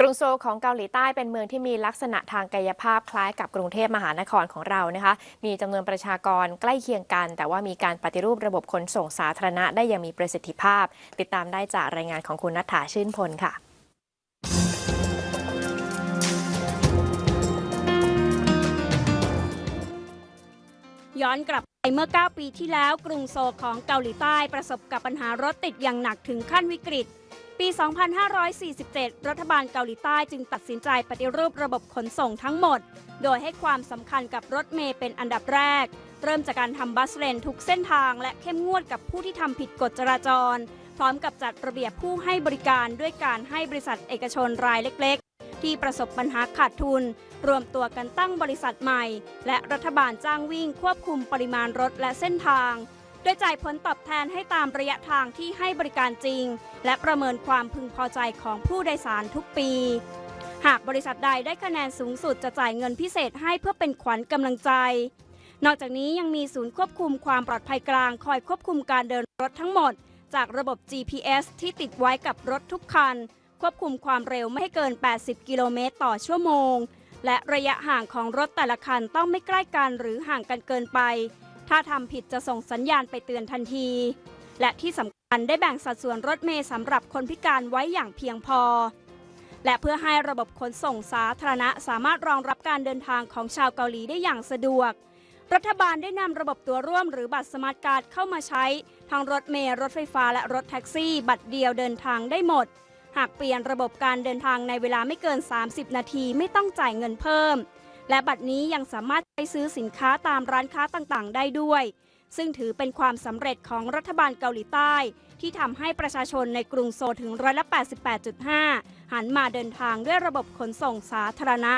กรุงโซลของเกาหลีใต้เป็นเมืองที่มีลักษณะทางกายภาพคล้ายกับกรุงเทพมหานครของเรานะคะ มีจำนวนประชากรใกล้เคียงกัน แต่ว่ามีการปฏิรูประบบขนส่งสาธารณะได้อย่างมีประสิทธิภาพ ติดตามได้จากรายงานของคุณนัฐาชื่นพลค่ะย้อนกลับไปเมื่อ 9 ปีที่แล้ว กรุงโซลของเกาหลีใต้ประสบกับปัญหารถติดอย่างหนักถึงขั้นวิกฤต ปี 2547 รัฐบาลเกาหลีใต้จึงตัดสินใจปฏิรูประบบขนส่งทั้งหมด โดยให้ความสำคัญกับรถเมย์เป็นอันดับแรก เริ่มจากการทำบัสเลนทุกเส้นทาง และเข้มงวดกับผู้ที่ทำผิดกฎจราจร พร้อมกับจัดระเบียบผู้ให้บริการด้วยการให้บริษัทเอกชนรายเล็ก ๆ ที่ประสบปัญหาขาดทุน รวมตัวกันตั้งบริษัทใหม่ และรัฐบาลจ้างวิ่งควบคุมปริมาณรถและเส้นทาง โดยจ่ายผลตอบแทนให้ตามระยะทางที่ให้บริการจริง และประเมินความพึงพอใจของผู้โดยสารทุกปี หากบริษัทใดได้คะแนนสูงสุดจะจ่ายเงินพิเศษให้เพื่อเป็นขวัญกำลังใจ นอกจากนี้ยังมีศูนย์ควบคุมความปลอดภัยกลาง คอยควบคุมการเดินรถทั้งหมด จากระบบ GPS ที่ติดไว้กับรถทุกคัน ควบคุมความเร็วไม่ให้เกิน 80 กิโลเมตรต่อชั่วโมงและระยะห่างของรถแต่ละคันต้องไม่ใกล้กันหรือห่างกันเกินไป ถ้าทำผิดจะส่งสัญญาณไปเตือนทันที และที่สำคัญได้แบ่งสัดส่วนรถเมล์สำหรับคนพิการไว้อย่างเพียงพอ และเพื่อให้ระบบขนส่งสาธารณะสามารถรองรับการเดินทางของชาวเกาหลีได้อย่างสะดวก รัฐบาลได้นำระบบตัวร่วมหรือบัตรสมาร์ทการ์ดเข้ามาใช้ทั้งรถเมล์รถไฟฟ้าและรถแท็กซี่ บัตรเดียวเดินทางได้หมด หากเปลี่ยนระบบการเดินทางในเวลาไม่เกิน 30 นาทีไม่ต้องจ่ายเงินเพิ่มและบัตรนี้ยังสามารถ ใช้ซื้อสินค้าตามร้านค้าต่างๆ ได้ด้วย ซึ่งถือเป็นความสำเร็จของรัฐบาลเกาหลีใต้ ที่ทำให้ประชาชนในกรุงโซลถึงร้อยละ88.5 หันมาเดินทางด้วยระบบขนส่งสาธารณะ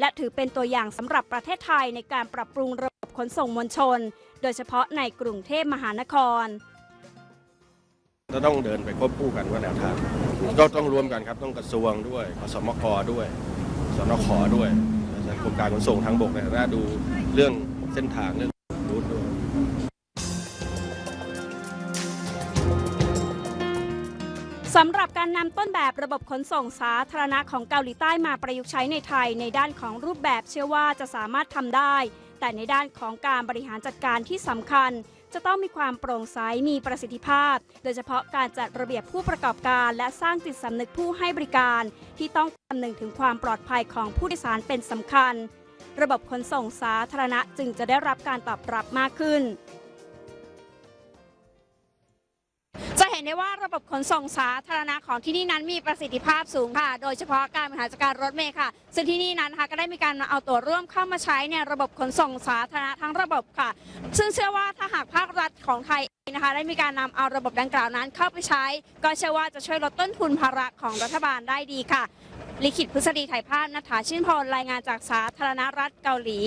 และถือเป็นตัวอย่างสำหรับประเทศไทยในการปรับปรุงระบบขนส่งมวลชน โดยเฉพาะในกรุงเทพมหานครจะต้องเดินไปควบคู่กันว่าแนวทางก็ต้องรวมกันครับต้องกระทรวงด้วยสมกด้วยสนขด้วย กรมการขนส่งทางบกเนี่ยน่าดูเรื่องเส้นทางเรื่องรูทด้วยสำหรับการนำต้นแบบระบบขนส่งสาธารณะของเกาหลีใต้มาประยุกต์ใช้ในไทยในด้านของรูปแบบเชื่อว่าจะสามารถทำได้ แต่ในด้านของการบริหารจัดการที่สำคัญ จะต้องมีความโปร่งใสมีประสิทธิภาพ โดยเฉพาะการจัดระเบียบผู้ประกอบการ และสร้างจิตสำนึกผู้ให้บริการ ที่ต้องคำนึงถึงความปลอดภัยของผู้โดยสารเป็นสำคัญ ระบบขนส่งสาธารณะจึงจะได้รับการตอบรับมากขึ้น ห็นได้ว่าระบบขนส่งสาธารณะของที่นี่นั้นมีประสิทธิภาพสูงค่ะ โดยเฉพาะการบริหารจัดการรถเมล์ค่ะ ซึ่งที่นี่นั้นนะคะก็ได้มีการเอาตัวร่วมเข้ามาใช้ในระบบขนส่งสาธารณะทั้งระบบค่ะ ซึ่งเชื่อว่าถ้าหากภาครัฐของไทยนะคะได้มีการนำเอาระบบดังกล่าวนั้นเข้าไปใช้ ก็เชื่อว่าจะช่วยลดต้นทุนภาระของรัฐบาลได้ดีค่ะ ลิขิตพฤษฎีถ่ายภาพนัฐาชื่นพลรายงานจากสาธารณรัฐเกาหลี